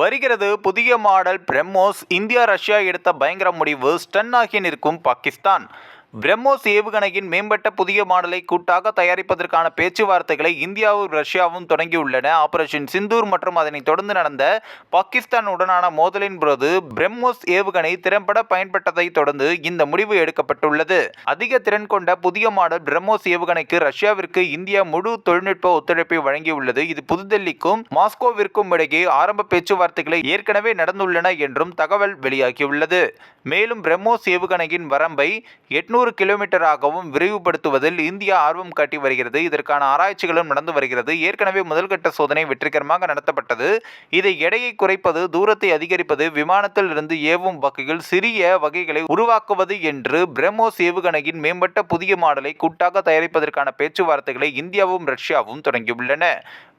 வருகிறது புதிய model BrahMos India Russia எடுத்த பயங்கர முடிவு ஸ்டன் ஆகி நிற்கும் பாகிஸ்தான். பிரம்மோஸ் ஏவுகணையின் மேம்பட்ட புதிய மாடலை கூட்டாக தயாரிப்பதற்கான பேச்சுவார்த்தைகளை இந்தியாவும் ரஷ்யாவும் தொடங்கியுள்ளன. ஆபரேஷன் சிந்தூர் மற்றும் அதனை தொடர்ந்து நடந்த பாகிஸ்தானுடனான மோதலின் போது பிரம்மோஸ் ஏவுகணை திறம்பட பயன்பட்டதை தொடர்ந்து இந்த முடிவு எடுக்கப்பட்டுள்ளது. அதிக திறன் கொண்ட புதிய மாடல் பிரம்மோஸ் ஏவுகணைக்கு ரஷ்யாவிற்கு இந்தியா முழு தொழில்நுட்ப ஒத்துழைப்பை வழங்கியுள்ளது. இது புதுடெல்லிக்கும் மாஸ்கோவிற்கும் இடையே ஆரம்ப பேச்சுவார்த்தைகளை ஏற்கனவே நடந்துள்ளன என்றும் தகவல் வெளியாகியுள்ளது. மேலும் பிரம்மோஸ் ஏவுகணையின் வரம்பை எட்நூறு கிலோமீட்டராகவும் விரிவுபடுத்துவதில் இந்தியா ஆர்வம் காட்டி வருகிறது. இதற்கான ஆராய்ச்சிகளும் நடந்து வருகிறது. ஏற்கனவே முதல்கட்ட சோதனை வெற்றிகரமாக நடத்தப்பட்டது. இதை எடையை குறைப்பது தூரத்தை அதிகரிப்பது விமானத்தில் இருந்து ஏவும் வகையில் சிறிய வகைகளை உருவாக்குவது என்று பிரம்மோஸ் ஏவுகணையின் மேம்பட்ட புதிய மாடலை கூட்டாக தயாரிப்பதற்கான பேச்சுவார்த்தைகளை இந்தியாவும் ரஷ்யாவும் தொடங்கியுள்ளன.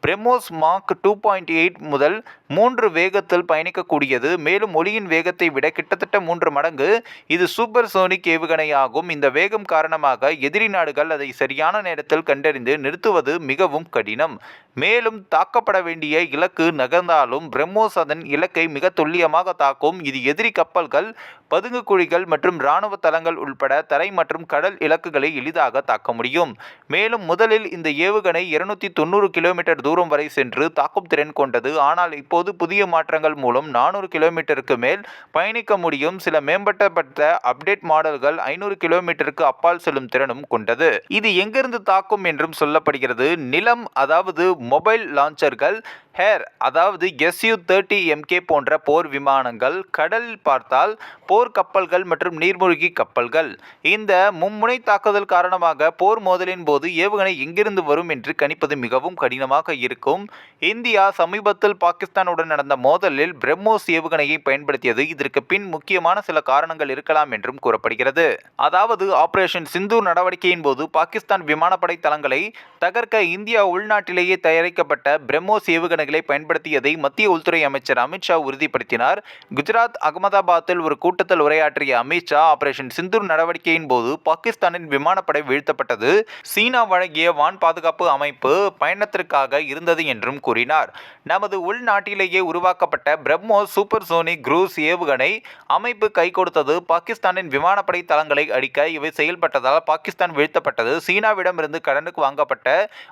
BrahMos mark two point eight முதல் மூன்று வேகத்தில் பயணிக்கக்கூடியது. மேலும் ஒளியின் வேகத்தை விட கிட்டத்தட்ட மூன்று மடங்கு. இது சூப்பர் சோனிக் ஏவுகணை ஆகும் இந்த வேகம் காரணமாக எதிரி நாடுகள் அதை சரியான நேரத்தில் கண்டறிந்து நிறுத்துவது மிகவும் கடினம். மேலும் தாக்கப்பட வேண்டிய இலக்கு நகர்ந்தாலும் பிரம்மோஸ் அதன் இலக்கை மிக துல்லியமாக தாக்கும். இது எதிரி கப்பல்கள் பதுங்கு குழிகள் மற்றும் இராணுவ தளங்கள் உள்பட தரை மற்றும் கடல் இலக்குகளை எளிதாக தாக்க முடியும். மேலும் முதலில் இந்த ஏவுகணை இருநூத்தி தொண்ணூறு கிலோமீட்டர் தூரம் வரை சென்று தாக்கும் திறன் கொண்டது. ஆனால் இப்போது புதிய மாற்றங்கள் மூலம் நானூறு கிலோமீட்டருக்கு மேல் பயணிக்க முடியும். சில மேம்பட்டப்பட்ட அப்டேட் மாடல்கள் ஐநூறு கிலோமீட்டருக்கு அப்பால் செல்லும் திறனும் கொண்டது. இது எங்கிருந்து தாக்கும் என்றும் சொல்லப்படுகிறது. நிலம் அதாவது மொபைல் லான்ச்சர்கள் ஹேர் அதாவது எஸ்யூ தேர்ட்டி எம்கே போன்ற போர் விமானங்கள் கடலில் பார்த்தால் போர் கப்பல்கள் மற்றும் நீர்மூழ்கி கப்பல்கள். இந்த மும்முனை தாக்குதல் காரணமாக போர் மோதலின் போது ஏவுகணை எங்கிருந்து வரும் என்று கணிப்பது மிகவும் கடினமாக இருக்கும். இந்தியா சமீபத்தில் பாகிஸ்தானுடன் நடந்த மோதலில் பிரம்மோஸ் ஏவுகணையை பயன்படுத்தியது இதற்கு பின் முக்கியமான சில காரணங்கள் இருக்கலாம் என்றும் கூறப்படுகிறது. அதாவது ஆபரேஷன் சிந்தூர் நடவடிக்கையின் போது பாகிஸ்தான் விமானப்படை தளங்களை தகர்க்க இந்தியா உள்நாட்டிலேயே தயாரிக்கப்பட்ட பிரம்மோஸ் ஏவுகணைகளை பயன்படுத்தியதை மத்திய உள்துறை அமைச்சர் அமித்ஷா உறுதிப்படுத்தினார். குஜராத் அகமதாபாத்தில் ஒரு கூட்டத்தில் உரையாற்றிய அமித்ஷா ஆபரேஷன் சிந்தூர் நடவடிக்கையின் போது பாகிஸ்தானின் விமானப்படை வீழ்த்தப்பட்டது. சீனா வழங்கிய வான் பாதுகாப்பு அமைப்பு பயணத்திற்காக இருந்தது என்றும் கூறினார். நமது உள்நாட்டிலேயே உருவாக்கப்பட்ட பிரம்மோஸ் சூப்பர் சோனிக் குரூஸ் ஏவுகணை அமைப்பு கை கொடுத்தது பாகிஸ்தானின் விமானப்படை தளங்களை அடிக்க இவை செயல்பட்டதால் பாகிஸ்தான் வீழ்த்தப்பட்டது. சீனாவிடமிருந்து கடனுக்கு வாங்கப்பட்ட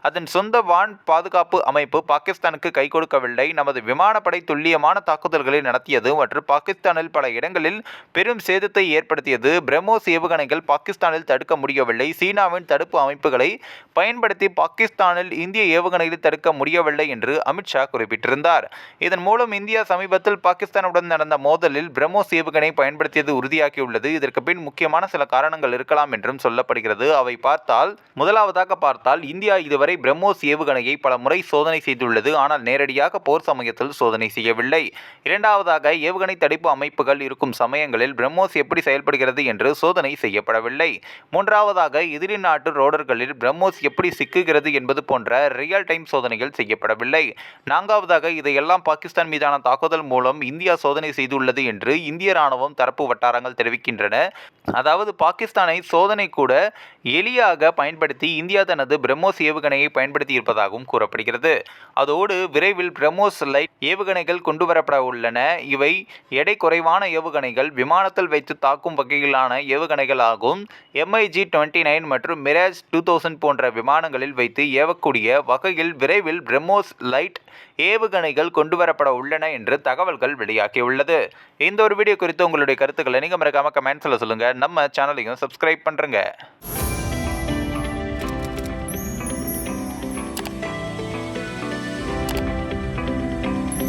அதன் சொந்த வான் பாதுகாப்பு அமைப்பு பாகிஸ்தானுக்கு கை கொடுக்கவில்லை. நமது விமானப்படை துல்லியமான தாக்குதல்களை நடத்தியது மற்றும் பாகிஸ்தானில் பல இடங்களில் பெரும் சேதத்தை ஏற்படுத்தியது. பிரம்மோஸ் ஏவுகணைகள் பாகிஸ்தானில் தடுக்க முடியவில்லை. சீனாவின் தடுப்பு அமைப்புகளை பயன்படுத்தி பாகிஸ்தானில் இந்திய ஏவுகணைகளை தடுக்க முடியவில்லை என்று அமித்ஷா குறிப்பிட்டிருந்தார். இதன் மூலம் இந்தியா சமீபத்தில் பாகிஸ்தானுடன் நடந்த மோதலில் பிரம்மோஸ் ஏவுகணை பயன்படுத்தியது உறுதியாகியுள்ளது. இதற்கு பின் முக்கியமான சில காரணங்கள் இருக்கலாம் என்றும் சொல்லப்படுகிறது. அவை பார்த்தால் முதலாவதாக பார்த்தால் இந்தியா இதுவரை பிரம்மோஸ் ஏவுகணையை பல முறை சோதனை செய்துள்ளது. ஆனால் நேரடியாக போர் சமயத்தில் சோதனை செய்யவில்லை. இரண்டாவதாக ஏவுகணை தடுப்பு அமைப்புகள் இருக்கும் சமயங்கள் சமயங்களில் பிரம்மோஸ் எப்படி செயல்படுகிறது என்று சோதனை செய்யப்படவில்லை. மூன்றாவதாக எதிரி நாட்டு ரோடர்களில் பிரம்மோஸ் எப்படி சிக்குகிறது என்பது போன்ற ரியல் டைம் சோதனைகள் செய்யப்படவில்லை. நான்காவதாக இதையெல்லாம் பாகிஸ்தான் மீதான தாக்குதல் மூலம் இந்தியா சோதனை செய்துள்ளது என்று இந்திய ராணுவம் தரப்பு வட்டாரங்கள் தெரிவிக்கின்றன. அதாவது பாகிஸ்தானை சோதனை கூட எளியாக பயன்படுத்தி இந்தியா தனது பிரம்மோஸ் ஏவுகணையை பயன்படுத்தி இருப்பதாகவும் கூறப்படுகிறது. அதோடு விரைவில் பிரம்மோஸ் லைட் ஏவுகணைகள் கொண்டு வரப்பட உள்ளன. இவை எடை குறைவான ஏவுகணைகள் விமானத்தில் வைத்து தாக்கும் வகையிலான ஏவுகணைகள் ஆகும் எம்ஐஜி டுவெண்ட்டி நைன் மற்றும் மிராஜ் டூ தௌசண்ட் போன்ற விமானங்களில் வைத்து ஏவக்கூடிய வகையில் விரைவில் பிரம்மோஸ் லைட் ஏவுகணைகள் கொண்டு வரப்பட உள்ளன என்று தகவல்கள் வெளியாகியுள்ளது. இந்த ஒரு வீடியோ குறித்து உங்களுடைய கருத்துக்களை நீங்கள் மறக்காமல் கமெண்ட்ஸில் சொல்லுங்கள் நம்ம சேனலையும் சப்ஸ்கிரைப் பண்ணுறங்க